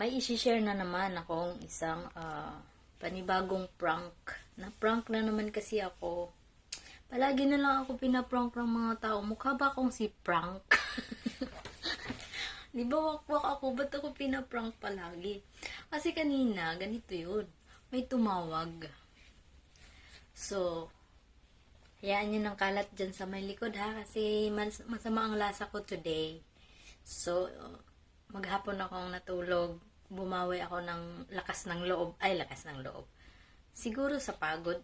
may isi-share na naman akong isang ah, panibagong prank. Na prank na naman kasi ako. Palagi na lang ako pinaprank ng mga tao. Mukha ba akong si prank? Di ba wakwak ako? Ba't ako pinaprank palagi? Kasi kanina, ganito yun. May tumawag. So, hayaan nyo ng kalat dyan sa may likod ha. Kasi mas- masama ang lasa ko today. So, maghapon akong natulog. Bumawi ako ng lakas ng loob. Ay, lakas ng loob. Siguro sa pagod.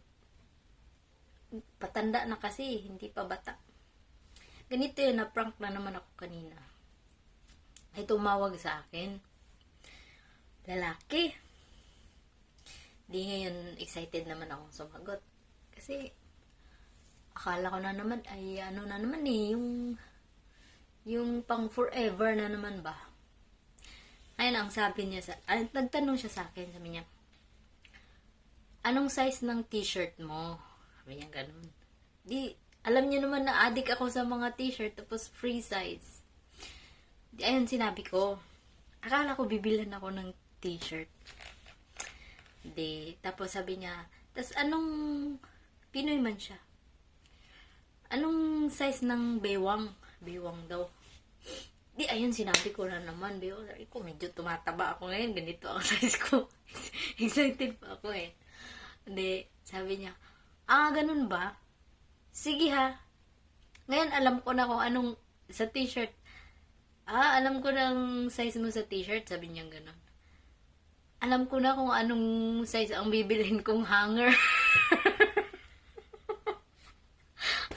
Patanda na kasi, hindi pa bata. Ganito yun, na-prank na naman ako kanina. Ay tumawag sa akin. Lalaki. Di ngayon excited naman akong sumagot. Kasi, akala ko na naman, ay ano na naman eh, yung, yung pang forever na naman ba. Ayun ang sabi niya sa, ay, nagtanong siya sa akin, sabi niya, anong size ng t-shirt mo? Sabi niya ganun. Di, alam niyo naman na addict ako sa mga t-shirt, tapos free size. Di, ayun sinabi ko, akala ko bibilan ako ng t-shirt. Di, tapos sabi niya, tas anong, Pinoy man siya. Anong size ng bewang? Bewang daw. Di, ayun, sinabi ko na naman, bewang. Sabi ko, medyo tumataba ako ngayon. Ganito ang size ko. Excited pa ako eh. Di, sabi niya, ah, ganun ba? Sige ha. Ngayon, alam ko na kung anong, sa t-shirt. Ah, alam ko na ang size mo sa t-shirt. Sabi niya ganun. Alam ko na kung anong size ang bibilhin kong hanger.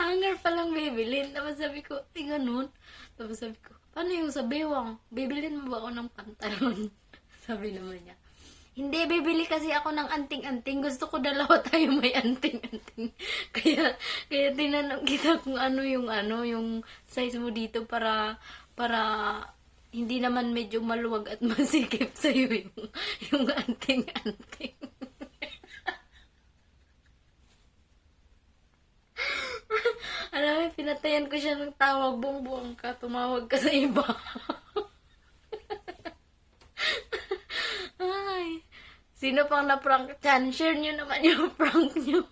hanger pa lang bibilhin. Tapos sabi ko, ay ganun. Tapos sabi ko, paano yung sa bewang? Bibilhin mo ba ako ng pantalon? sabi naman niya. Hindi, bibili kasi ako ng anting-anting. Gusto ko dalawa tayo may anting-anting. kaya, kaya tinanong kita kung ano yung ano, yung size mo dito para, para hindi naman medyo maluwag at masikip sa'yo yung, yung anting-anting. Mo, pinatayan ko siya ng tawag, buong-buong ka, tumawag ka sa iba. Ay, sino pang na-prank dyan? Share nyo naman yung prank nyo.